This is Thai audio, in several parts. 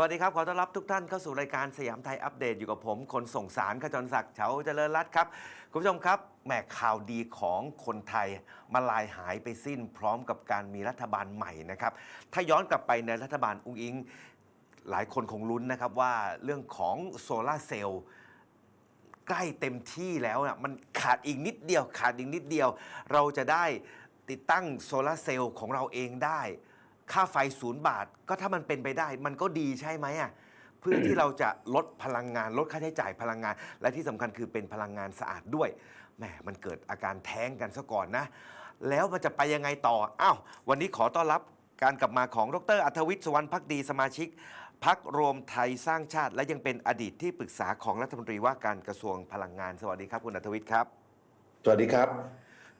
วัสดีครับ ขอต้อนรับทุกท่านเข้าสู่รายการสยามไทยอัปเดตอยู่กับผม คนส่งสารขจรศักดิ์เฉาเจริญรัตน์ครับ คุณผู้ชมครับแหมข่าวดีของคนไทยมาลายหายไปสิ้นพร้อมกับการมีรัฐบาลใหม่นะครับ ถ้าย้อนกลับไปในรัฐบาลอุ้งอิง หลายคนคงลุ้นนะครับว่าเรื่องของโซลาร์เซลล์ใกล้เต็มที่แล้วนะมันขาดอีกนิดเดียว ขาดอีกนิดเดียว เราจะได้ติดตั้งโซลาร์เซลล์ของเราเองได้ ค่าไฟศูนย์บาท ก็ถ้ามันเป็นไปได้ มันก็ดีใช่ไหมอะเพื่อที่เราจะลดพลังงาน ลดค่าใช้จ่ายพลังงาน และที่สำคัญคือเป็นพลังงานสะอาดด้วยแหมมันเกิดอาการแท้งกันซะก่อนนะ แล้วมันจะไปยังไงต่ออ้าววันนี้ขอต้อนรับการกลับมาของดรอัธวิทย์สุวรรณพักดีสมาชิกพักรวมไทยสร้างชาติ และยังเป็นอดีตที่ปรึกษาของรัฐมนตรีว่าการกระทรวงพลังงาน สวัสดีครับคุณอัธวิทย์ครับ สวัสดีครับ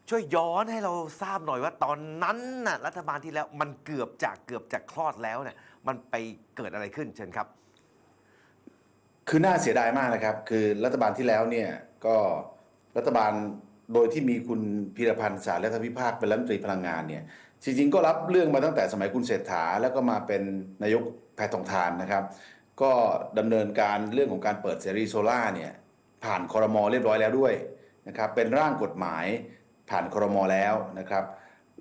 ช่วยย้อนให้เราทราบหน่อยว่าตอนนั้นน่ะรัฐบาลที่แล้วมันเกือบจากเกือบจากคลอดแล้วเนี่ยมันไปเกิดอะไรขึ้นเชิญครับ คือน่าเสียดายมากนะครับ คือรัฐบาลที่แล้วเนี่ยก็รัฐบาลโดยที่มีคุณพีรพันธ์สารรัฐวิภาคเป็นรัฐมนตรีพลังงานเนี่ยจริงๆก็รับเรื่องมาตั้งแต่สมัยคุณเศรษฐาแล้วก็มาเป็นนายกแพทองทานนะครับ ก็ดำเนินการเรื่องของการเปิดเสรีโซล่าเนี่ยผ่านคอรมอเรียบร้อยแล้วด้วยนะครับเป็นร่างกฎหมาย ผ่านคอรมอแล้วนะครับ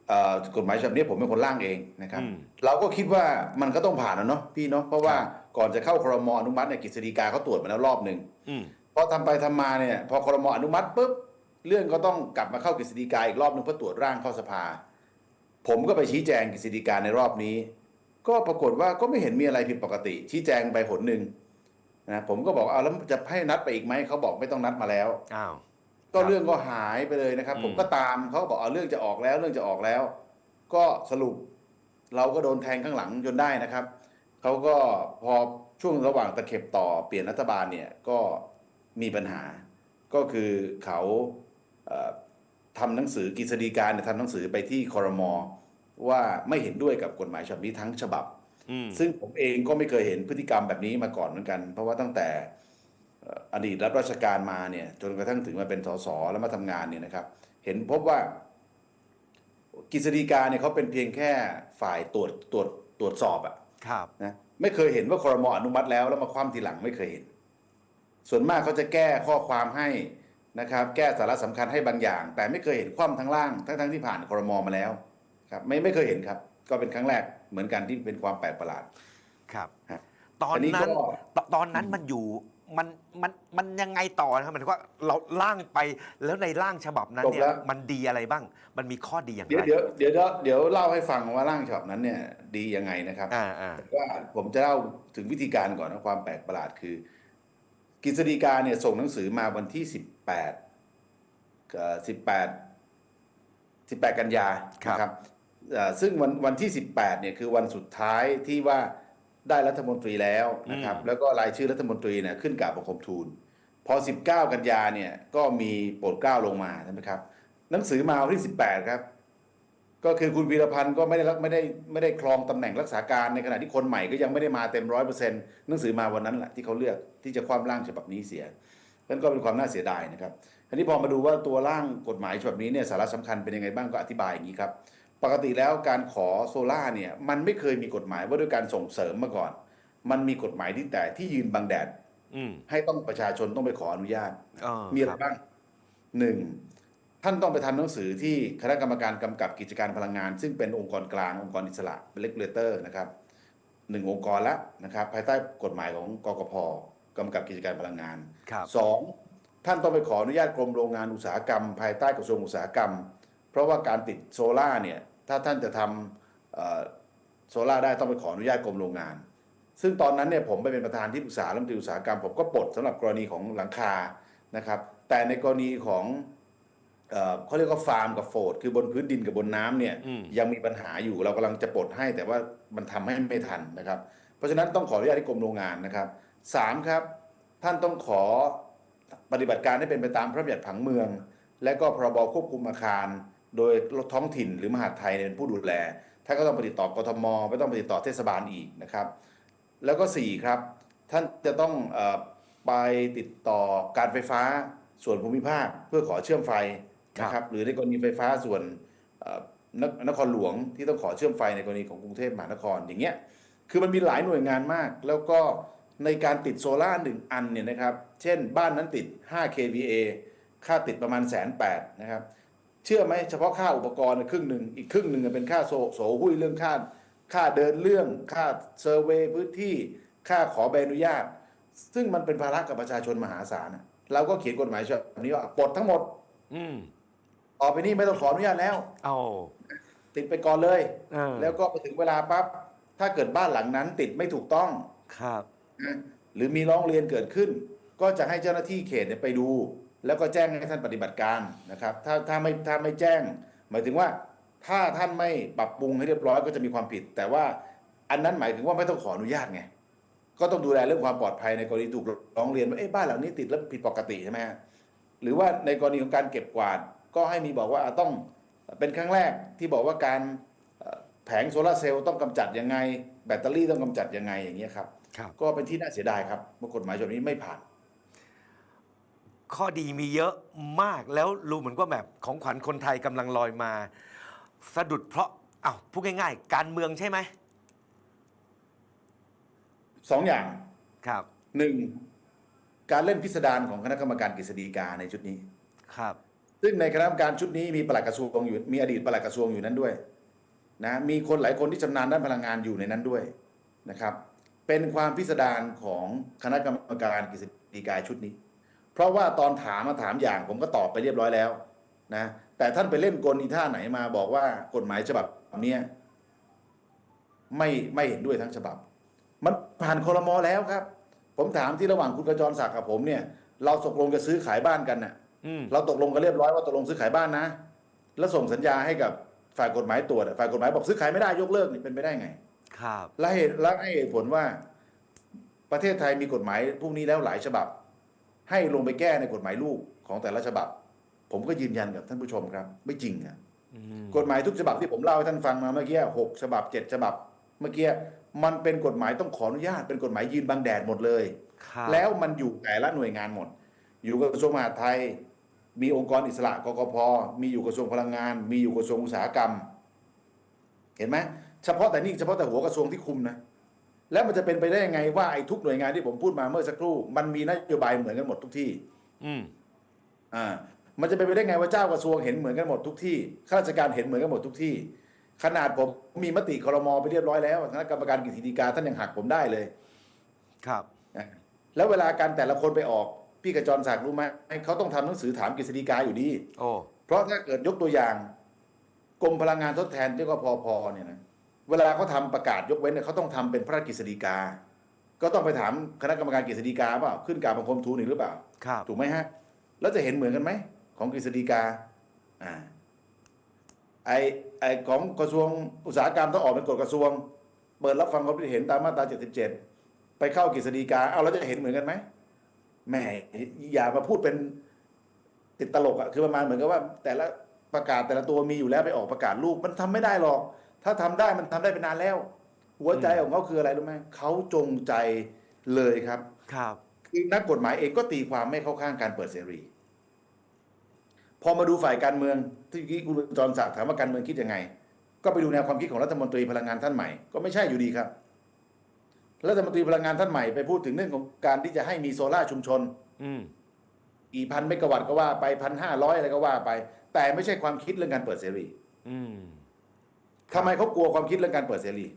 เอ่อกฎหมายฉบับนี้ผมเป็นคนร่างเองนะครับอืมเราก็คิดว่ามันก็ต้องผ่านนะเนาะพี่เนาะเพราะว่าครับก่อนจะเข้าครมอนุมัติเนี่ยกฤษฎีกาเขาตรวจมาแล้วรอบหนึ่งอืมพอทำไปทำมาเนี่ยพอครมอนุมัติปุ๊บเรื่องก็ต้องกลับมาเข้ากฤษฎีกาอีกรอบหนึ่งเพื่อตรวจร่างเข้าสภา ผมก็ไปชี้แจงกฤษฎีกาในรอบนี้ ก็ปรากฏว่าก็ไม่เห็นมีอะไรผิดปกติ ชี้แจงไปหนหนึ่งนะผมก็บอกเอาแล้วจะให้นัดไปอีกไหมเขาบอกไม่ต้องนัดมาแล้วอ้าว ก็ครับเรื่องก็หายไปเลยนะครับอืมผมก็ตามเขาก็บอกเอาเรื่องจะออกแล้ว เรื่องจะออกแล้ว ก็สรุป เราก็โดนแทงข้างหลังจนได้นะครับเขาก็พอช่วงระหว่างตะเข็บต่อเปลี่ยนรัฐบาลเนี่ยก็มีปัญหา ก็คือเขาเอ่อทำหนังสือกฤษฎีกาเนี่ยทำหนังสือไปที่คอรมอว่าไม่เห็นด้วยกับกฎหมายฉบับนี้ทั้งฉบับอืมซึ่งผมเองก็ไม่เคยเห็นพฤติกรรมแบบนี้มาก่อนเหมือนกัน เพราะว่าตั้งแต่เอ่ออดีตรับราชการมาเนี่ยจนกระทั่งถึงมาเป็นสสแล้วมาทำงานเนี่ยนะครับ เห็นพบว่ากฤษฎีกาเนี่ยเขาเป็นเพียงแค่ฝ่ายตรวจตรวจตรวจสอบอะครับนะไม่เคยเห็นว่าครมอนุมัติแล้วแล้วมาคว่ำทีหลังไม่เคยเห็น ส่วนมากเขาจะแก้ข้อความให้นะครับ แก้สาระสำคัญให้บางอย่าง แต่ไม่เคยเห็นคว่ำทั้งล่างทั้งทั้งๆที่ผ่านครมมาแล้วครับไม่ไม่เคยเห็นครับ ก็เป็นครั้งแรกเหมือนกันที่เป็นความแปลกประหลาดครับฮะตอนอันนี้นั้นก็ตตอนนั้นมันอยู่ มันมันมันยังไงต่อนะครับหมายถึงว่าเราล่างไปแล้วในร่างฉบับนั้นเนี่จบแล้ยวมันดีอะไรบ้าง มันมีข้อดีอย่างเดี๋ยวไรเดี๋ยวเดี๋ยวเดี๋ยวเล่าให้ฟังว่าร่างฉบับนั้นเนี่ยดียังไงนะครับอ่าอ่าว่าผมจะเล่าถึงวิธีการก่อนนะความแปลกประหลาดคือ กฤษฎีกาเนี่ยส่งหนังสือมาวันที่สิบแปดสิบแปดสิบแปดกันยานะครับเอ่อซึ่งวันวันที่สิบแปดเนี่ยคือวันสุดท้ายที่ว่า ได้รัฐมนตรีแล้วนะครับ แล้วก็รายชื่อรัฐมนตรีเนี่ยขึ้นกราบบังคมทูล พอ 19 กันยาเนี่ยก็มีโปรดเกล้าลงมาใช่ไหมครับ หนังสือมาวันที่ 18 ครับ ก็คือคุณวีรพันธ์ก็ไม่ได้รับไม่ได้ไม่ได้ครองตำแหน่งรักษาการในขณะที่คนใหม่ก็ยังไม่ได้มาเต็มร้อยเปอร์เซ็นต์หนังสือมาวันนั้นแหละที่เขาเลือกที่จะคว่ำร่างฉบับนี้เสียนั่นก็เป็นความน่าเสียดายนะครับทีนี้พอมาดูว่าตัวร่างกฎหมายฉบับนี้เนี่ยสาระสำคัญเป็นยังไงบ้างก็อธิบายอย่างนี้ครับ ปกติแล้วการขอโซล่าร์เนี่ยมันไม่เคยมีกฎหมายว่าด้วยการส่งเสริมมาก่อน มันมีกฎหมายที่แต่ที่ยืนบังแดดอืมให้ต้องประชาชนต้องไปขออนุญาตเออมีอะไรครับบ้างหนึ่งท่านต้องไปทำหนังสือที่คณะกรรมการกำกับกิจการพลังงาน ซึ่งเป็นองค์กรกลางองค์กรอิสระเป็นเลกเลเตอร์นะครับหนึ่งองค์กรละนะครับ ภายใต้กฎหมายของกกพกำกับกิจการพลังงานครับสองท่านต้องไปขออนุญาตกรมโรงงานอุตสาหกรรม ภายใต้กระทรวงอุตสาหกรรม เพราะว่าการติดโซล่าร์เนี่ย ถ้าท่านจะทำเอ่อโซล่าร์ได้ต้องไปขออนุญาตกรมโรงงาน ซึ่งตอนนั้นเนี่ยผมไปเป็นประธานที่ปรึกษารัฐมนตรีอุตสาหกรรมผมก็ปลดสำหรับกรณีของหลังคานะครับ แต่ในกรณีของเอ่อเขาเรียกว่าฟาร์มกับโฟดคือบนพื้นดินกับบนน้ำเนี่ยอืมยังมีปัญหาอยู่เรากำลังจะปลดให้ แต่ว่ามันทำให้ไม่ทันนะครับ เพราะฉะนั้นต้องขออนุญาตที่กรมโรงงานนะครับสามครับ ท่านต้องขอปฏิบัติการให้เป็นไปตามพระบัญญัติผังเมือง และก็พรบควบคุมอาคาร โดยท้องถิ่นหรือมหาดไทยเนี่ยเป็นผู้ดูแลท่านก็ต้องไปติดต่อกทมไม่ต้องไปติดต่อเทศบาลอีกนะครับ แล้วก็สี่ครับ ท่านจะต้องเออไปติดต่อการไฟฟ้าส่วนภูมิภาคเพื่อขอเชื่อมไฟนะครับหรือในกรณีไฟฟ้าส่วนเอ่อนนครหลวงที่ต้องขอเชื่อมไฟในกรณีของกรุงเทพมหานครอย่างเงี้ยคือมันมีหลายหน่วยงานมาก แล้วก็ในการติดโซล่าร์หนึ่งอันเนี่ยนะครับ เช่นบ้านนั้นติด 5 kVA ค่าติดประมาณแสนแปดนะครับ เชื่อไหมเฉพาะค่าอุปกรณ์ครึ่งหนึ่งอีกครึ่งหนึ่งเป็นค่าโซโสหุ้ยเรื่องค่าค่าเดินเรื่องค่าเซอร์เวย์พื้นที่ค่าขอใบอนุญาต ซึ่งมันเป็นภาระกับประชาชนมหาศาลนะเราก็เขียนกฎหมายฉบับนี้ว่าปลดทั้งหมด อืมต่อไปนี้ไม่ต้องขออนุญาตแล้วเอาติดไปก่อนเลยเออแล้วก็พอถึงเวลาปั๊บถ้าเกิดบ้านหลังนั้นติดไม่ถูกต้องครับนะหรือมีร้องเรียนเกิดขึ้น ก็จะให้เจ้าหน้าที่เขตเนี่ยไปดู แล้วก็แจ้งให้ท่านปฏิบัติการนะครับ ถ้าถ้าไม่ถ้าไม่แจ้ง หมายถึงว่าถ้าท่านไม่ปรับปรุงให้เรียบร้อยก็จะมีความผิด แต่ว่าอันนั้นหมายถึงว่าไม่ต้องขออนุญาตไงก็ต้องดูแลเรื่องความปลอดภัยในกรณีถูกร้องเรียนว่าเอ๊ะบ้านหลังนี้ติดแล้วผิดปกติใช่ไหมฮะหรือว่าในกรณีของการเก็บกวาด ก็ให้มีบอกว่าอะต้องเป็นครั้งแรกที่บอกว่าการเอ่อแผงโซลาร์เซลล์ต้องกำจัดยังไง แบตเตอรี่ต้องกำจัดยังไงอย่างเงี้ยครับครับ ก็เป็นที่น่าเสียดายครับว่ากฎหมายฉบับนี้ไม่ผ่าน ข้อดีมีเยอะมากแล้วรู้เหมือนว่าแบบของขวัญคนไทยกำลังลอยมา สะดุดเพราะอ้าวพูดง่าย ๆ การเมืองใช่ไหมสองอย่างครับหนึ่งการเล่นพิสดารของคณะกรรมการกฤษฎีกาในชุดนี้ครับ ซึ่งในคณะกรรมการชุดนี้มีปลัดกระทรวงอยู่มีอดีตปลัดกระทรวงอยู่นั้นด้วยนะมีคนหลายคนที่ชำนาญด้านพลังงานอยู่ในนั้นด้วยนะครับ เป็นความพิสดารของคณะกรรมการกฤษฎีกาชุดนี้ เพราะว่าตอนถามมาถามอย่างผมก็ตอบไปเรียบร้อยแล้วนะแต่ท่านไปเล่นกลอีท่าไหนมาบอกว่ากฎหมายฉบับเนี้ยไม่ไม่เห็นด้วยทั้งฉบับ มันผ่านคอรมอแล้วครับ ผมถามที่ระหว่างคุณกระจรศักดิ์กับผมเนี่ย เราตกลงจะซื้อขายบ้านกันน่ะอืมเราตกลงกันเรียบร้อยว่าตกลงซื้อขายบ้านนะ แล้วส่งสัญญาให้กับฝ่ายกฎหมายตรวจอะฝ่ายกฎหมายบอกซื้อขายไม่ได้ยกเลิกนี่เป็นไปได้ไง ครับและเหตุและให้เหตุผลว่า ประเทศไทยมีกฎหมายพวกนี้แล้วหลายฉบับ ให้ลงไปแก้ในกฎหมายลูกของแต่ละฉบับ ผมก็ยืนยันกับท่านผู้ชมครับ ไม่จริงอะอืมกฎหมายทุกฉบับที่ผมเล่าให้ท่านฟังมาเมื่อกี้หกฉบับเจ็ดฉบับ เมื่อกี้มันเป็นกฎหมายต้องขออนุญาตเป็นกฎหมายยืนบังแดดหมดเลยครับแล้วมันอยู่แต่ละหน่วยงานหมด อยู่กระทรวงมหาดไทย มีองค์กรอิสระกกพมีอยู่กระทรวงพลังงาน มีอยู่กระทรวงอุตสาหกรรม เห็นไหมเฉพาะแต่นี่เฉพาะแต่หัวกระทรวงที่คุมนะ แล้วมันจะเป็นไปได้ยังไงว่าไอ้ทุกหน่วยงานที่ผมพูดมาเมื่อสักครู่ มันมีนโยบายเหมือนกันหมดทุกที่ อืมอ่า มันจะเป็นไปได้ไงว่าเจ้ากระทรวงเห็นเหมือนกันหมดทุกที่ข้าราชการเห็นเหมือนกันหมดทุกที่ ขนาดผมมีมติครมไปเรียบร้อยแล้วคณะกรรมการกฤษฎีกาท่านยังหักผมได้เลย ครับนะแล้วเวลาการแต่ละคนไปออก พี่กระจรศักดิ์รู้ไหมเขาต้องทำหนังสือถามกฤษฎีกาอยู่ดีโอ้เพราะถ้าเกิดยกตัวอย่างกรมพลังงานทดแทนเรียกว่าพอพอเนี่ยนะ เวลาเขาทำประกาศยกเว้นเนี่ยเขาต้องทำเป็นพระราชกฤษฎีกา ก็ต้องไปถามคณะกรรมการกฤษฎีกาเปล่าขึ้นกราบบังคมทูลอีกหรือเปล่าครับถูกไหมฮะ แล้วจะเห็นเหมือนกันไหมของกฤษฎีกาอ่าไอไอของกระทรวงอุตสาหกรรมต้องออกเป็นกฎกระทรวง เปิดรับฟังความคิดเห็นตามมาตรา 77 ไปเข้ากฤษฎีกาเอาเราจะเห็นเหมือนกันไหมแหม่อย่ามาพูดเป็นติดตลกอะคือประมาณเหมือนกับว่า แต่ละประกาศแต่ละตัวมีอยู่แล้วไปออกประกาศลูกมันทำไม่ได้หรอก ถ้าทำได้มันทำได้เป็นนานแล้ว หัวใจของเขาคืออะไรรู้ไหมเขาจงใจเลยครับ ครับคือนักกฎหมายเองก็ตีความไม่เข้าข้างการเปิดเสรี พอมาดูฝ่ายการเมืองที่เมื่อกี้คุณจรศักดิ์ถามว่าการเมืองคิดยังไง ก็ไปดูแนวความคิดของรัฐมนตรีพลังงานท่านใหม่ก็ไม่ใช่อยู่ดีครับรัฐมนตรีพลังงานท่านใหม่ไปพูดถึงเรื่องของการที่จะให้มีโซล่าร์ชุมชน อืมกี่พันเมกะวัตต์ก็ว่าไปพันห้าร้อยอะไรก็ว่าไป แต่ไม่ใช่ความคิดเรื่องการเปิดเสรี อืม ทำไมเขากลัวความคิดเรื่องการเปิดเสรี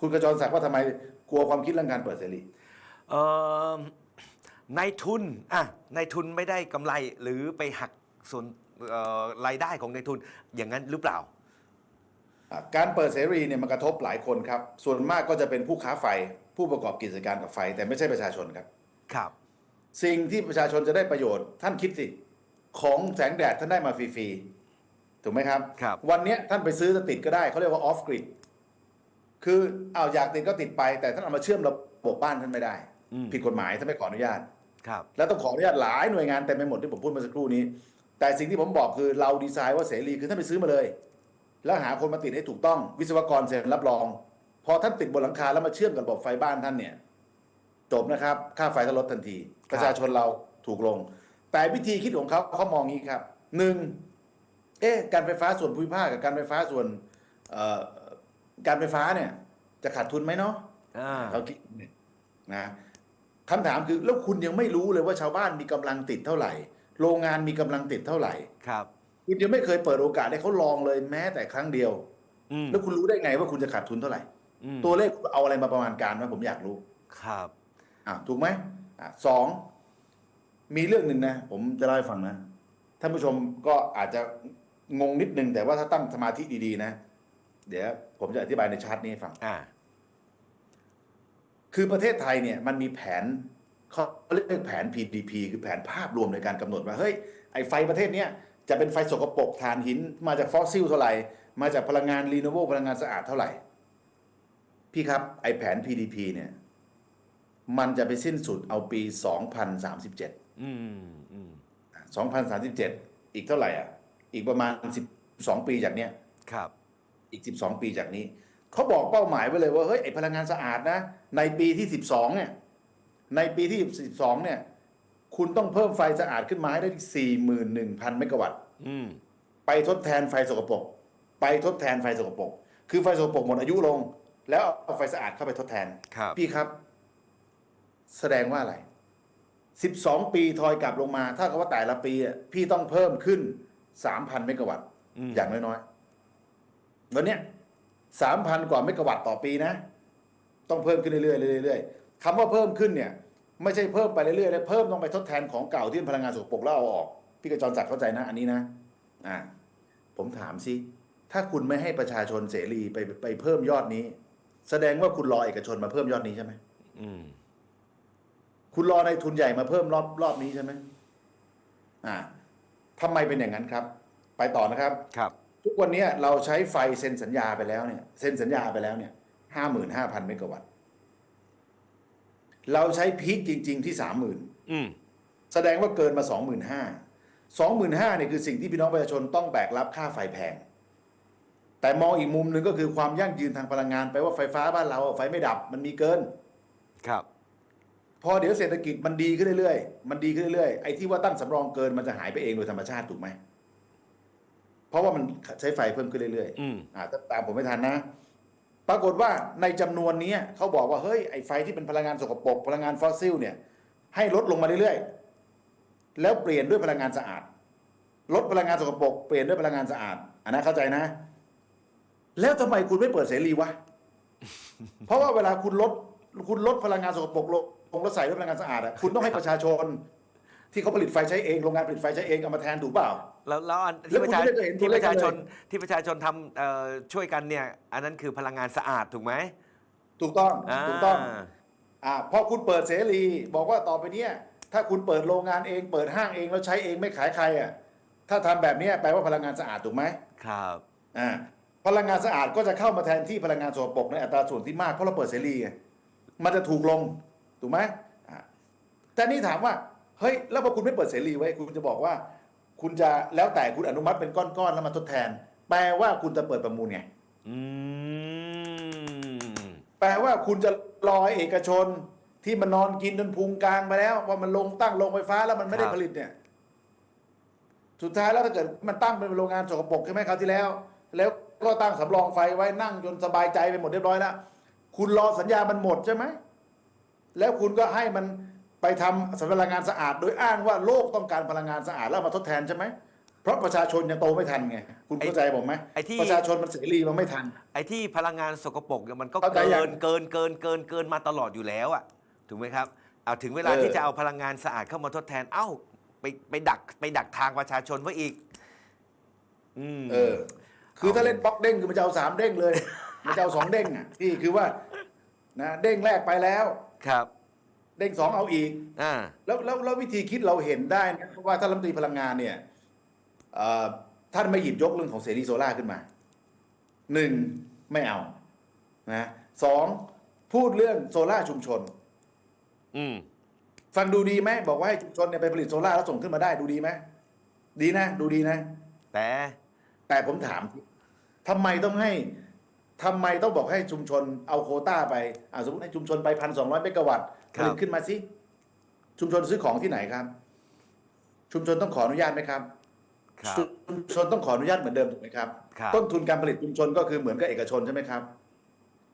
คุณกระจรศักดิ์ว่าทำไมกลัวความคิดเรื่องการเปิดเสรีเอ่อในทุนอะในทุนไม่ได้กำไรหรือไปหักส่วนเอ่อรายได้ของในทุนอย่างนั้นหรือเปล่าอะการเปิดเสรีเนี่ยมันกระทบหลายคนครับ ส่วนมากก็จะเป็นผู้ค้าไฟ ผู้ประกอบกิจการกับไฟ แต่ไม่ใช่ประชาชนครับ ครับ สิ่งที่ประชาชนจะได้ประโยชน์ท่านคิดสิ ของแสงแดดท่านได้มาฟรีๆ ถูกไหมครับ ครับ วันเนี้ยท่านไปซื้อจะติดก็ได้เขาเรียกว่าออฟกริดคือเอาวอยากติดก็ติดไป แต่ท่านเอามาเชื่อมระบบบ้านท่านไม่ได้ อืม ผิดกฎหมายท่านไม่ขออนุญาต ครับ แล้วต้องขออนุญาตหลายหน่วยงานเต็มไปหมดที่ผมพูดเมื่อสักครู่นี้ แต่สิ่งที่ผมบอกคือเราดีไซน์ว่าเสรีคือท่านไปซื้อมาเลย แล้วหาคนมาติดให้ถูกต้องวิศวกรเซ็นรับรอง พอท่านติดบนหลังคาแล้วมาเชื่อมกับระบบไฟบ้านท่านเนี่ยจบนะครับ ค่าไฟท่านลดทันที ประชาชนเราถูกลง แต่วิธีคิดของเขาเขามองงี้ครับหนึ่ง เอ๊ะการไฟฟ้าส่วนภูมิภาคกับการไฟฟ้าส่วนเอ่อการไฟฟ้าเนี่ย จะขาดทุนไหมเนาะอ่าเขาคิดนะคำถามคือแล้วคุณยังไม่รู้เลยว่าชาวบ้านมีกำลังติดเท่าไหร่ โรงงานมีกำลังติดเท่าไหร่ครับ คุณยังไม่เคยเปิดโอกาสให้เขาลองเลยแม้แต่ครั้งเดียวอืมแล้วคุณรู้ได้ไงว่าคุณจะขาดทุนเท่าไหร่อืมตัวเลขคุณเอาอะไรมาประมาณการวะผมอยากรู้ ครับ อะถูกไหมอะสองมีเรื่องหนึ่งนะ ผมจะเล่าให้ฟังนะท่านผู้ชมก็อาจจะ งงนิดนึงแต่ว่าถ้าตั้งสมาธิดีๆนะ เดี๋ยวผมจะอธิบายในชาร์ตนี้ให้ฟัง อ่า คือประเทศไทยเนี่ยมันมีแผนเขาเรียกแผน PDP คือแผนภาพรวมในการกำหนดว่าเฮ้ยไอไฟประเทศเนี้ยจะเป็นไฟสกปรกถ่านหิน มาจากฟอสซิลเท่าไหร่ มาจากพลังงานรีโนเวลพลังงานสะอาดเท่าไหร่ พี่ครับไอแผน PDP เนี่ย มันจะไปสิ้นสุดเอาปี 2037 อืมอืม2037 อีกเท่าไหร่อะ อีกประมาณ12ปีจากเนี้ยครับ อีก12ปีจากนี้เขาบอกเป้าหมายไว้เลยว่าเฮ้ยไอพลังงานสะอาดนะ ในปีที่12เนี่ย ในปีที่12เนี่ย คุณต้องเพิ่มไฟสะอาดขึ้นมาให้ได้41,000เมกะวัตต์อืมไปทดแทนไฟสกปรกไปทดแทนไฟสกปรกคือไฟสกปรกหมดอายุลง แล้วเอาไฟสะอาดเข้าไปทดแทนครับพี่ครับ แสดงว่าอะไร12ปีทอยกลับลงมา ถ้ากับว่าแต่ละปีอะพี่ต้องเพิ่มขึ้น 3,000เมกะวัตต์อืมอย่างน้อยๆวันเนี้ย3,000กว่าเมกะวัตต์ต่อปีนะ ต้องเพิ่มขึ้นเรื่อยๆเรื่อยๆคำว่าเพิ่มขึ้นเนี่ย ไม่ใช่เพิ่มไปเรื่อยๆนะเพิ่มต้องไปทดแทนของเก่าที่เป็นพลังงานสกปรกแล้วเอาออก พี่กระจรจัดเข้าใจนะ อันนี้นะ อ่า ผมถามสิถ้าคุณไม่ให้ประชาชนเสรีไปไปเพิ่มยอดนี้ แสดงว่าคุณรอเอกชนมาเพิ่มยอดนี้ใช่ไหมอืมคุณรอในทุนใหญ่มาเพิ่มรอบรอบนี้ใช่ไหมอ่า ทำไมเป็นอย่างนั้นครับ ไปต่อนะครับครับ ทุกวันนี้เราใช้ไฟเซ็นสัญญาไปแล้วเนี่ยเซ็นสัญญาไปแล้วเนี่ยห้าหมื่นห้าพันเมกะวัตต์เราใช้พีคจริง ๆ ที่สามหมื่นอืมแสดงว่าเกินมาสองหมื่นห้าสองหมื่นห้าเนี่ยคือสิ่งที่พี่น้องประชาชนต้องแบกรับค่าไฟแพง แต่มองอีกมุมหนึ่งก็คือความยั่งยืนทางพลังงานไปว่าไฟฟ้าบ้านเราไฟไม่ดับมันมีเกิน ครับ พอเดี๋ยวเศรษฐกิจมันดีขึ้นเรื่อยๆ มันดีขึ้นเรื่อยๆ ไอ้ที่ว่าตั้งสำรองเกินมันจะหายไปเองโดยธรรมชาติถูกไหม เพราะว่ามันใช้ไฟเพิ่มขึ้นเรื่อยอืมๆอ่าถ้าตามผมไม่ทันนะ ปรากฏว่าในจำนวนนี้เขาบอกว่าเฮ้ยไอ้ไฟที่เป็นพลังงานสกปรกพลังงานฟอสซิลเนี่ย ให้ลดลงมาเรื่อยๆ แล้วเปลี่ยนด้วยพลังงานสะอาด ลดพลังงานสกปรกเปลี่ยนด้วยพลังงานสะอาดอันนั้นเข้าใจนะ แล้วทำไมคุณไม่เปิดเสรีวะ เพราะว่าเวลาคุณลดคุณลดพลังงานสกปรกลง ลงแล้วใส่ด้วยพลังงานสะอาดอะคุณต้องให้ประชาชน ที่เขาผลิตไฟใช้เองโรงงานผลิตไฟใช้เองเอามาแทนถูกเปล่า แล้วแล้วอันแล้ที่วประชาคุณไม่ได้เห็นตัที่วเลปขระชาชนเลยที่ประชาชนทำเอ่อช่วยกันเนี่ยอันนั้นคือพลังงานสะอาดถูกไหมถูกต้องอ่าถูกต้อง อ่าพอคุณเปิดเสรีบอกว่าต่อไปเนี้ยถ้าคุณเปิดโรงงานเอง เปิดห้างเองแล้วใช้เองไม่ขายใครอะถ้าทำแบบเนี้ยแปลว่าพลังงานสะอาดถูกไหมครับอ่าพลังงานสะอาดก็จะเข้ามาแทนที่พลังงานสกปรกในอัตราส่วนที่มากเพราะเราเปิดเสรีไงมันจะถูกลง ถูกไหมอ่าแต่นี่ถามว่าเฮ้ยแล้วพอคุณไม่เปิดเสรีไว้ คุณจะบอกว่า คุณจะแล้วแต่คุณอนุมัติเป็นก้อนๆแล้วมาทดแทน แปลว่าคุณจะเปิดประมูลไงอืมแปลว่าคุณจะรอให้เอกชนที่มันนอนกินจนพุงกลางไปแล้วพอมันลงตั้งโรงไฟฟ้าแล้วมันไม่ได้ผลิตเนี่ย สุดท้ายแล้วถ้าเกิดมันตั้งเป็นโรงงานสกปรกใช่ไหมคราวที่แล้ว แล้วก็ตั้งสำรองไฟไว้นั่งจนสบายใจไปหมดเรียบร้อยแล้วคุณรอสัญญามันหมดใช่ไหม แล้วคุณก็ให้มันไปทำสำนักพลังงานสะอาด โดยอ้างว่าโลกต้องการพลังงานสะอาดแล้วเอามาทดแทนใช่ไหมเพราะประชาชนยังโตไม่ทันไงคุณเข้าใจผมไหมไอ้ที่ ประชาชนมันเสรีมันไม่ทัน ไอ้ที่พลังงานสกปรกเนี่ยมันก็เข้าใจเกิยันงเกินเกินเกินเกินมาตลอดอยู่แล้วอะถูกไหมครับเอาถึงเวลาเออ ที่จะเอาพลังงานสะอาดเข้ามาทดแทนเอ้าไปไปดักไปดักทางประชาชนไว้อีก อืม เออ คือถ้าเล่นบล็อกเด้งคือมันจะเอาสามเด้งเลย มันจะเอาสองเด้งอะที่คือว่านะเด้งแรกไปแล้ว ครับเด้งสองเอาอีกอ่าแล้วแล้วแล้ววิธีคิดเราเห็นได้นะเพราะว่าท่านรัฐมนตรีพลังงานเนี่ยเอ่อท่านไม่หยิบยกเรื่องของเสรีโซล่าขึ้นมาหนึ่งไม่เอานะสองพูดเรื่องโซล่าชุมชน อืมฟังดูดีไหมบอกว่าให้ชุมชนเนี่ยไปผลิตโซล่าแล้วส่งขึ้นมาได้ดูดีไหมดีนะ ดูดีนะ แต่แต่ผมถามทำไมต้องให้ ทำไมต้องบอกให้ชุมชนเอาโควต้าไปอ่าสมมติให้ชุมชนไปพันสองร้อยเมกะวัตต์ผลิตขึ้นมาสิชุมชนซื้อของที่ไหนครับ ชุมชนต้องขออนุญาตไหมครับครับชุมชนต้องขออนุญาตเหมือนเดิมถูกไหมครับครับ ต้นทุนการผลิตชุมชนก็คือเหมือนกับเอกชนใช่ไหมครับ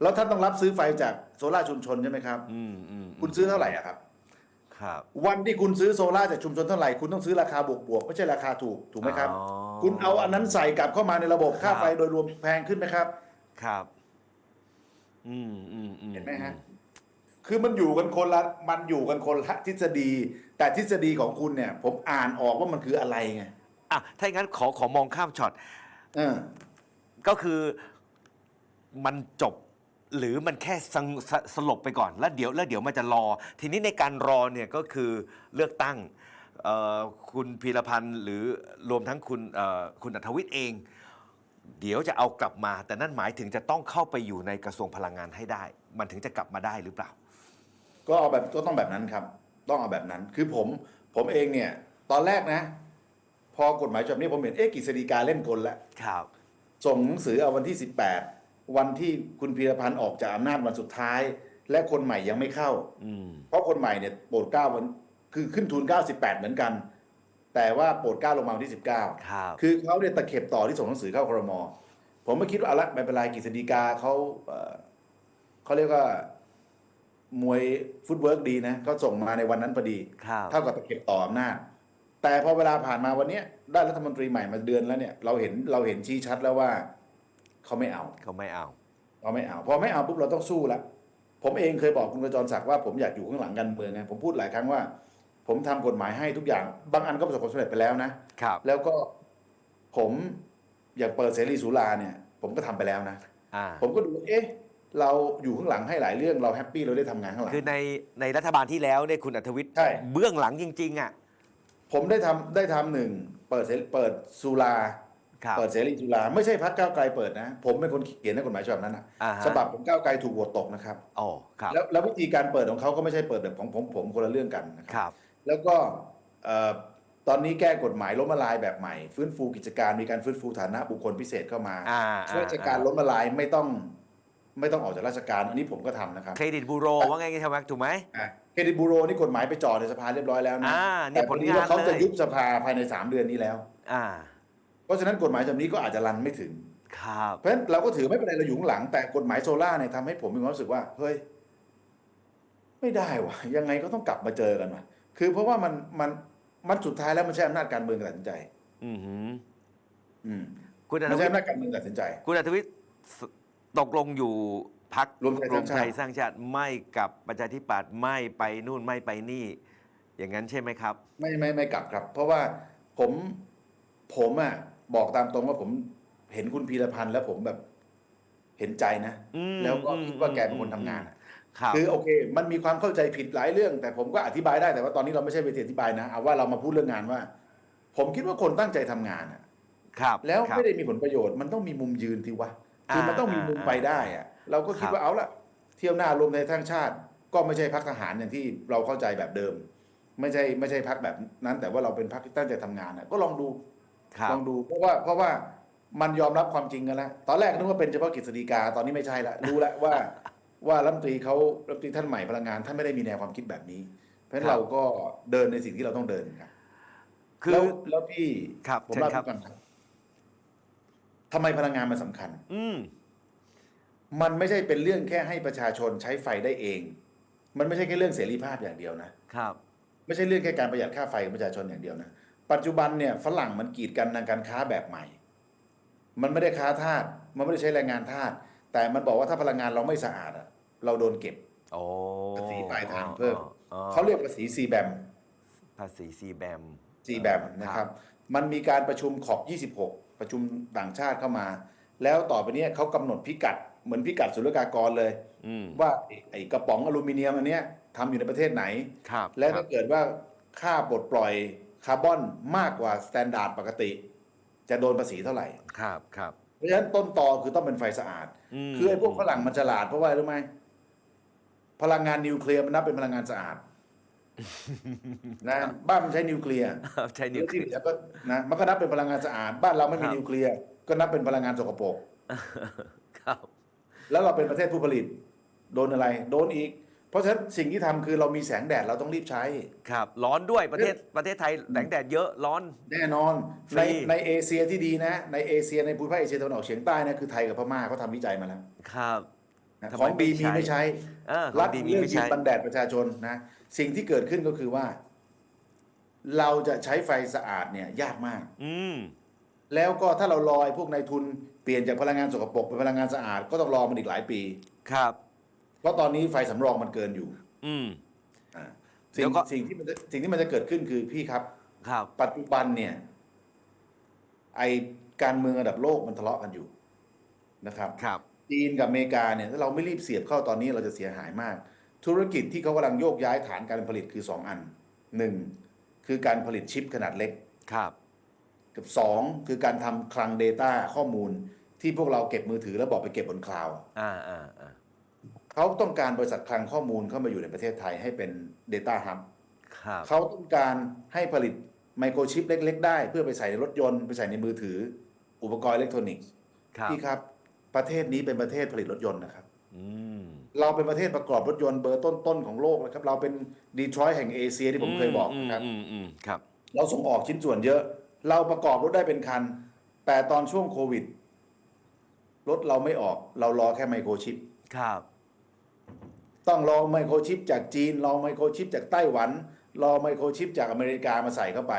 แล้วท่านต้องรับซื้อไฟจากโซลาร์ชุมชนใช่ไหมครับอืมอืมคุณซื้อเท่าไหร่อะครับ ครับ วันที่คุณซื้อโซลาร์จากชุมชนเท่าไหร่คุณต้องซื้อราคาบวกบวกๆไม่ใช่ราคาถูกถูกไหมครับอ๋อคุณเอาอันนั้นใส่กลับเข้ามาในระบบค่าครับไฟโดยรวมแพงขึ้นไหมครับ ครับ อืมอืมอืมเห็นไหมฮะ คือมันอยู่กันคนละ มันอยู่กันคนละทฤษฎี แต่ทฤษฎีของคุณเนี่ย ผมอ่านออกว่ามันคืออะไรไงอะถ้าอย่างนั้นขอขอมองข้ามช็อตเออ ก็คือมันจบหรือมันแค่สงสสลบไปก่อน แล้วเดี๋ยวแล้วเดี๋ยวมันจะรอ ทีนี้ในการรอเนี่ยก็คือเลือกตั้งเอ่อคุณพีรพันธ์หรือรวมทั้งคุณเอ่อคุณอัธวิทย์เอง เดี๋ยวจะเอากลับมา แต่นั่นหมายถึงจะต้องเข้าไปอยู่ในกระทรวงพลังงานให้ได้ มันถึงจะกลับมาได้หรือเปล่า ก็เอาแบบก็ต้องแบบนั้นครับ ต้องเอาแบบนั้นคือผมผมเองเนี่ยตอนแรกนะ พอกฎหมายฉบับนี้ผมเห็นเอ๊ะกฤษฎีกาเล่นกลแล้วครับ ส่งหนังสือเอาวันที่ 18 วันที่คุณพีรพันธ์ออกจากอำนาจวันสุดท้าย และคนใหม่ยังไม่เข้าอืมเพราะคนใหม่เนี่ยโปรดเกล้าวันคือขึ้นทุน98เหมือนกัน แต่ว่าโปรดเกล้าลงมาวันที่ 19 ครับ คือเขาเนี่ยตะเข็บต่อที่ส่งหนังสือเข้าครม ผมไม่คิดว่าเอาละไม่เป็นไรกฤษฎีกาเขาเอ่อเขาเรียกว่ามวยฟุตเวิร์กดีนะเขาส่งมาในวันนั้นพอดี ครับ เท่ากับตะเข็บต่ออำนาจ แต่พอเวลาผ่านมาวันเนี้ยได้รัฐมนตรีใหม่มาเดือนแล้วเนี่ยเราเห็นเราเห็นชี้ชัดแล้วว่าเขาไม่เอา เขาไม่เอา เราไม่เอา พอไม่เอาปุ๊บเราต้องสู้ละผมเองเคยบอกคุณกระจรศักดิ์ว่าผมอยากอยู่ข้างหลังกันเมืองไงผมพูดหลายครั้งว่า ผมทำกฎหมายให้ทุกอย่าง บางอันก็ประสบความสำเร็จไปแล้วนะครับแล้วก็ผมอยากเปิดเสรีสุราเนี่ย ผมก็ทำไปแล้วนะอ่าผมก็ดูว่าเอ๊ะเราอยู่ข้างหลังให้หลายเรื่องเราแฮปปี้เราได้ทำงานข้างหลังคือในในรัฐบาลที่แล้วเนี่ยคุณอัธวิทย์ใช่เบื้องหลังจริง ๆอะผมได้ทำได้ทำหนึ่งเปิดเสรีเปิดสุราครับเปิดเสรีสุราไม่ใช่พักก้าวไกลเปิดนะ ผมเป็นคนเขียนในกฎหมายฉบับนั้นนะอ่าฮะฉบับผมก้าวไกลถูกโหวตตกนะครับอ๋อครับแล้วแล้ววิธีการเปิดของเขาก็ไม่ใช่เปิดแบบของผมผมคนละเรื่องกันนะคครับรับ แล้วก็เอ่อตอนนี้แก้กฎหมายล้มละลายแบบใหม่ ฟื้นฟูกิจการมีการฟื้นฟูฐานะบุคคลพิเศษเข้ามาอ่าข้าราชการล้มละลายไม่ต้องไม่ต้องออกจากราชการ อันนี้ผมก็ทำนะครับ เครดิตบูโรว่าไงใช่ไหมถูกไหมอะเครดิตบูโรนี่กฎหมายไปจ่อในสภาเรียบร้อยแล้วนะอ่าเนี่ยแต่ผลงานว่าเขาจะเลยยุบสภาภายใน 3 เดือนนี้แล้ว อ่า เพราะฉะนั้นกฎหมายฉบับนี้ก็อาจจะรันไม่ถึงครับเพราะฉะนั้นเราก็ถือไม่เป็นไรเราอยู่ข้างหลัง แต่กฎหมายโซล่าร์เนี่ยทำให้ผมมีความรู้สึกว่า เฮ้ย ไม่ได้วะยังไงก็ต้องกลับมาเจอกันวะ คือเพราะว่ามันมันมันสุดท้ายแล้วมันใช้อำนาจการเมืองตัดสินใจ อือหือ อืมคุณอัธมันวิใช้ทย์อำนาจการเมืองตัดสินใจ คุณอัธวิทย์สตกลงอยู่พักรวมไทยสร้างชาติ สร้างชาติไม่กับประชาธิปัตย์ไม่ไปนู่นไม่ไปนี่ อย่างนั้นใช่ไหมครับ ไม่ไม่ไม่กลับครับ เพราะว่าผมผมอะบอกตามตรงว่าผมเห็นคุณพีรพันธ์แล้วผมแบบเห็นใจนะ อืมแล้วก็อืมคิดว่าแกเป็นคนทำงานอะ ครับคือโอเค มันมีความเข้าใจผิดหลายเรื่อง แต่ผมก็อธิบายได้แต่ว่าตอนนี้เราไม่ใช่ไปอธิบายนะเอาว่าเรามาพูดเรื่องงานว่า ผมคิดว่าคนตั้งใจทำงานอะครับ แล้วครับไม่ได้มีผลประโยชน์มันต้องมีมุมยืนทีวะคือมันต้องมีมุมอ่าไปได้อะเราก็คิดครับว่าเอาละเที่ยวหน้ารวมไทยทั้างชาติ ก็ไม่ใช่พักทหารอย่างที่เราเข้าใจแบบเดิม ไม่ใช่ไม่ใช่พักแบบนั้น แต่ว่าเราเป็นพักที่ตั้งใจทำงานอะก็ลองดูครับลองดูเพราะว่าเพราะว่ามันยอมรับความจริงกันแล้วตอนแรกนึกว่าเป็นเฉพาะกฤษฎีกาตอนนี้ไม่ใช่ละรู้แล้วว่า ว่ารัฐมนตรีเขารัฐมนตรีท่านใหม่พลังงานท่านไม่ได้มีแนวความคิดแบบนี้ เพราะฉะนั้นเราก็เดินในสิ่งที่เราต้องเดินครับคือแล้วแล้วพี่ครับผมเชิญเล่าครับให้ฟังครับทำไมพลังงานมันสำคัญ อืมมันไม่ใช่เป็นเรื่องแค่ให้ประชาชนใช้ไฟได้เอง มันไม่ใช่แค่เรื่องเสรีภาพอย่างเดียวนะครับ ไม่ใช่เรื่องแค่การประหยัดค่าไฟของประชาชนอย่างเดียวนะปัจจุบันเนี่ยฝรั่งมันกีดกันทางการค้าแบบใหม่ มันไม่ได้ค้าทาสมันไม่ได้ใช้แรงงานทาส แต่มันบอกว่าถ้าพลังงานเราไม่สะอาดอะเราโดนเก็บโอ้ภาษีปลายทางเพิ่มอ๋อเขาเรียกภาษีซีแบมภาษีซีแบมซีแบมนะครับ มันมีการประชุมขอบ 26 ประชุมต่างชาติเข้ามา แล้วต่อไปเนี้เขากำหนดพิกัดเหมือนพิกัดศุลกากรเลยอืมว่าไอ้ไอ้กระป๋องอลูมิเนียมอันเนี้ยทำอยู่ในประเทศไหนครับและครัถ้าบเกิดว่าค่าปลดปล่อยคาร์บอนมากกว่าสแตนดาร์ดปกติ จะโดนภาษีเท่าไหร่ ครับครับ เพราะฉะนั้นต้นตอคือต้องเป็นไฟสะอาดมคือไอ้พวกฝรั่งมันฉลาดเพราะว่าอะไรรู้ไหมพลังงานนิวเคลียร์มันนับเป็นพลังงานสะอาดนะบ้านมันใช้นิวเคลียร์ใช่นิวเคลียร์แล้วก็นะมันก็นับเป็นพลังงานสะอาด บ้านเราไม่มีครับนิวเคลียร์ก็นับเป็นพลังงานสกปรกครับ แล้วเราเป็นประเทศผู้ผลิต โดนอะไร โดนอีก เพราะฉะนั้นสิ่งที่ทำคือเรามีแสงแดดเราต้องรีบใช้ ครับ ร้อนด้วยประเทศประเทศไทยแสงแดดเยอะร้อน แน่นอนฟรีในในเอเชียที่ดีนะ ในเอเชียในภูมิภาคเอเชียตะวันออกเฉียงใต้นะคือไทยกับพม่าเขาทำวิจัยมาแล้ว ครับนะทำไมของดีไม่มีใช้ไม่ใช้เออขรัองฐดีมีเรื่องไม่จิตใช่บันแดดประชาชนนะ สิ่งที่เกิดขึ้นก็คือว่า เราจะใช้ไฟสะอาดเนี่ย ยากมาก อืมแล้วก็ถ้าเราลอยพวกนายทุนเปลี่ยนจากพลังงานสกปรกเป็นพลังงานสะอาดก็ต้องรอมันอีกหลายปี ครับ เพราะตอนนี้ไฟสำรองมันเกินอยู่อืม อ่าเดี๋สิ่ยงวก็ สิ่งที่มันจะสิ่งที่มันจะเกิดขึ้นคือพี่ครับ ครับ ปัจจุบันเนี่ย ไอการเมืองระดับโลกมันทะเลาะกันอยู่นะครับ ครับ จีนกับอเมริกาเนี่ยถ้าเราไม่รีบเสียบเข้าตอนนี้เราจะเสียหายมาก ธุรกิจที่เขากำลังโยกย้ายฐานการผลิตคือสองอันหนึ่งคือการผลิตชิปขนาดเล็ก ครับ กับสองคือการทำคลัง Data ข้อมูลที่พวกเราเก็บมือถือแล้วบอกไปเก็บบนคลาวด์อ่าอ่าอ่า เขาต้องการบริษัทคลังข้อมูลเข้ามาอยู่ในประเทศไทยให้เป็น Data Hub ครับเขาต้องการให้ผลิตไมโครชิปเล็ก ๆ ได้ เพื่อไปใส่ในรถยนต์ไปใส่ในมือถือ อุปกรณ์อิเล็กทรอนิกส์ครับพี่ครับประเทศนี้เป็นประเทศผลิตรถยนต์นะครับอืม เราเป็นประเทศประกอบรถยนต์เบอร์ต้น ๆ ของโลกนะครับ เราเป็นดีทรอยต์แห่งเอเชียที่ผมเคยบอกนะครับ อืมอืมครับ เราส่งออกชิ้นส่วนเยอะ เราประกอบรถได้เป็นคัน แต่ตอนช่วงโควิด รถเราไม่ออก เรารอแค่ไมโครชิป ครับ ต้องรอไมโครชิปจากจีน รอไมโครชิปจากไต้หวัน รอไมโครชิปจากอเมริกามาใส่เข้าไป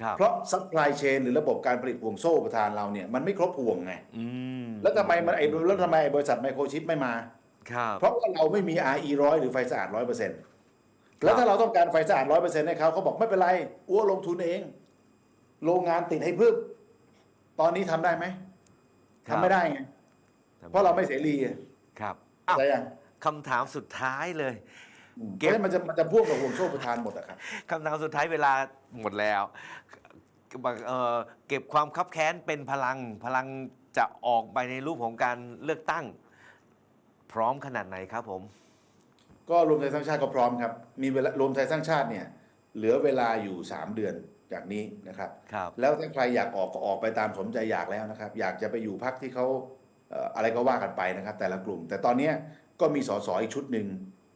ครับเพราะซัพพลายเชนหรือระบบการผลิตห่วงโซ่ประทานเราเนี่ยมันไม่ครบห่วงไงอืมแล้วทำไมมันไอ้แล้วทำไมไอ้บริษัทไมโครชิปไม่มาครับเพราะว่าเราไม่มี RE ร้อยหรือไฟสะอาดร้อยเปอร์เซ็นต์แล้วถ้าเราต้องการไฟสะอาดร้อยเปอร์เซ็นต์ให้เขาเขาบอกไม่เป็นไรอ้วลงทุนเอง โรงงานติดให้พึบตอนนี้ทำได้ไหมครับทำไม่ได้ไงเพราะเราไม่เสรีอะครับอ้าวใช่ยัง คำถามสุดท้ายเลยอืมเพเก็บราะฉะนั้นมันจะมันจะพ่วงกับห่วงโซ่ประทานหมดอะครับ คำถามสุดท้ายเวลาหมดแล้วเอ่อเก็บความคับแค้นเป็นพลังพลังจะออกไปในรูปของการเลือกตั้ง พร้อมขนาดไหนครับผม ก็รวมไทยสร้างชาติก็พร้อมครับ มีเวลารวมไทยสร้างชาติเนี่ย เหลือเวลาอยู่ 3 เดือนจากนี้นะครับ ครับ แล้วถ้าใครอยากออกก็ออกไปตามสมใจอยากแล้วนะครับ อยากจะไปอยู่พักที่เขาเอ่ออะไรก็ว่ากันไปนะครับ แต่ละกลุ่ม แต่ตอนเนี้ย ก็มีสสอีกชุดหนึ่ง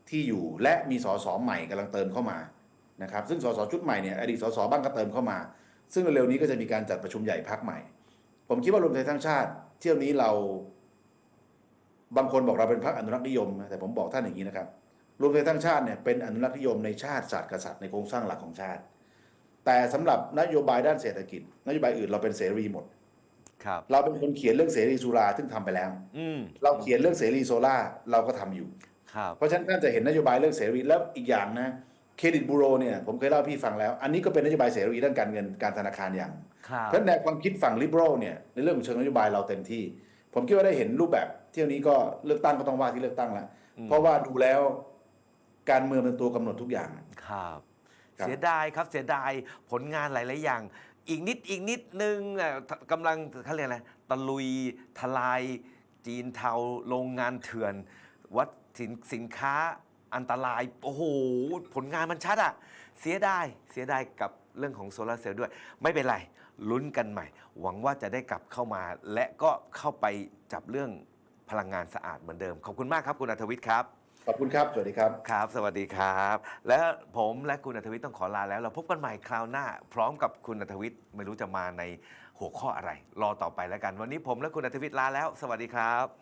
ที่อยู่และมีสสใหม่กำลังเติมเข้ามานะครับซึ่งสสชุดใหม่เนี่ยอดีตสสบ้างก็เติมเข้ามา ซึ่งเร็วๆนี้ก็จะมีการจัดประชุมใหญ่พักใหม่ ผมคิดว่ารวมไทยสร้างชาติ เที่ยวนี้เรา บางคนบอกเราเป็นพรรคอนุรักษ์นิยมนะแต่ผมบอกท่านอย่างนี้นะครับรวมไทยสร้างชาติเนี่ยเป็นอนุรักษ์นิยมในชาติศาสตร์กษัตริย์ในโครงสร้างหลักของชาติ แต่สำหรับนโยบายด้านเศรษฐกิจ นโยบายอื่นเราเป็นเสรีหมด เราเป็นคนเขียนเรื่องเสรีสุราซึ่งทำไปแล้ว อืมเราเขียนเรื่องเสรีโซล่าเราก็ทำอยู่ครับเพราะฉะนั้นท่านจะเห็นนโยบายเรื่องเสรีแล้วอีกอย่างนะเครดิตบูโรเนี่ยผมเคยเล่าให้พี่ฟังแล้ว อันนี้ก็เป็นนโยบายเสรีด้านการเงินการธนาคารอย่างครับเพราะฉะนั้นแนวความคิดฝั่งลิเบอรัลเนี่ยในเรื่องของเชิงนโยบายเราเต็มที่ ผมคิดว่าได้เห็นรูปแบบ เที่ยวนี้ก็เลือกตั้งก็ต้องว่าที่เลือกตั้งแล้วเพราะว่าดูแล้วการเมืองเป็นตัวกำหนดทุกอย่างครับครับเสียดายครับเสียดายผลงานหลาย ๆ อย่าง อีกนิดอีกนิดนึงอะกำลังเขาเรียกอะไรตะลุยทลายจีนเทาโรงงานเถื่อน วัดสินสินค้าอันตราย โอ้โห ผลงานมันชัดอะเสียดายเสียดายกับเรื่องของโซลาร์เซลล์ด้วย ไม่เป็นไร ลุ้นกันใหม่ หวังว่าจะได้กลับเข้ามา และก็เข้าไปจับเรื่องพลังงานสะอาดเหมือนเดิม ขอบคุณมากครับ คุณอัธวิทย์ครับ ขอบคุณครับ สวัสดีครับ ครับ สวัสดีครับ และผมและคุณอัธวิทย์ต้องขอลาแล้ว เราพบกันใหม่คราวหน้า พร้อมกับคุณอัธวิทย์ไม่รู้จะมาในหัวข้ออะไร รอต่อไปแล้วกัน วันนี้ผมและคุณอัธวิทย์ลาแล้ว สวัสดีครับ